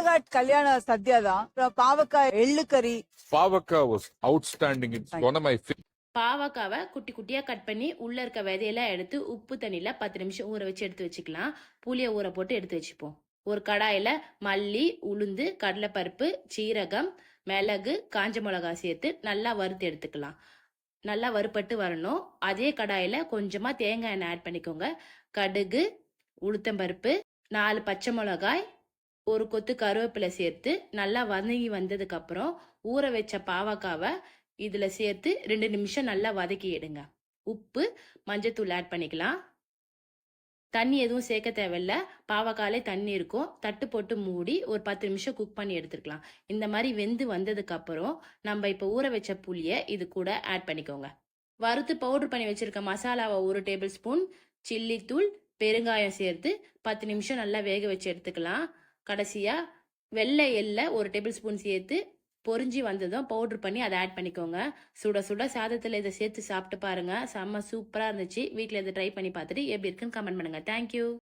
பாலகாட் கல்யாண சத்யா தான். அப்புறம் பாவக்காய் எள்ளுக்கறி outstanding. It's Thank one of my favorite. பாவக்காவை குட்டி குட்டியா கட் பண்ணி உள்ள இருக்க விதையெல்லாம் எடுத்து உப்பு தண்ணியில பத்து நிமிஷம் ஊற வச்சு எடுத்து வச்சுக்கலாம். புளிய ஊற போட்டு எடுத்து வச்சுப்போம். ஒரு கடாயில மல்லி உளுந்து கடலைப்பருப்பு சீரகம் மிளகு காஞ்ச மிளகா சேர்த்து நல்லா வறுத்து எடுத்துக்கலாம். நல்லா வறுபட்டு வரணும். அதே கடாயில கொஞ்சமா தேங்காய் எண்ணெய் ஆட் பண்ணிக்கோங்க. கடுகு உளுத்தம்பருப்பு நாலு பச்சை மிளகாய் ஒரு கொத்து கருவேப்பிலை சேர்த்து நல்லா வதங்கி வந்ததுக்கு அப்புறம் ஊற வச்ச பாவக்காவை இதுல சேர்த்து ரெண்டு நிமிஷம் நல்லா வதக்கி எடுங்க. உப்பு மஞ்சத்தூள் ஆட் பண்ணிக்கலாம். தண்ணி எதுவும் சேர்க்க தேவையில்ல. பாவக்காலே தண்ணி இருக்கும். தட்டு போட்டு மூடி ஒரு பத்து நிமிஷம் குக் பண்ணி எடுத்துக்கலாம். இந்த மாதிரி வெந்து வந்ததுக்கு அப்புறம் நம்ம இப்போ ஊற வச்ச புளியை இது கூட ஆட் பண்ணிக்கோங்க. வறுத்து பவுடர் பண்ணி வச்சிருக்க மசாலாவை ஒரு டேபிள் ஸ்பூன் சில்லி தூள் பெருங்காயம் சேர்த்து பத்து நிமிஷம் நல்லா வேக வச்சு எடுத்துக்கலாம். கடைசியாக வெள்ளை எள்ளை ஒரு டேபிள் ஸ்பூன் சேர்த்து பொரிஞ்சு வந்ததும் பவுடர் பண்ணி அதை ஆட் பண்ணிக்கோங்க. சுட சுட சாதத்தில் இதை சேர்த்து சாப்பிட்டு பாருங்கள் செம்ம சூப்பராக இருந்துச்சு. வீட்டில் இதை ட்ரை பண்ணி பார்த்துட்டு எப்படி இருக்குன்னு கமெண்ட் பண்ணுங்கள் தேங்க்யூ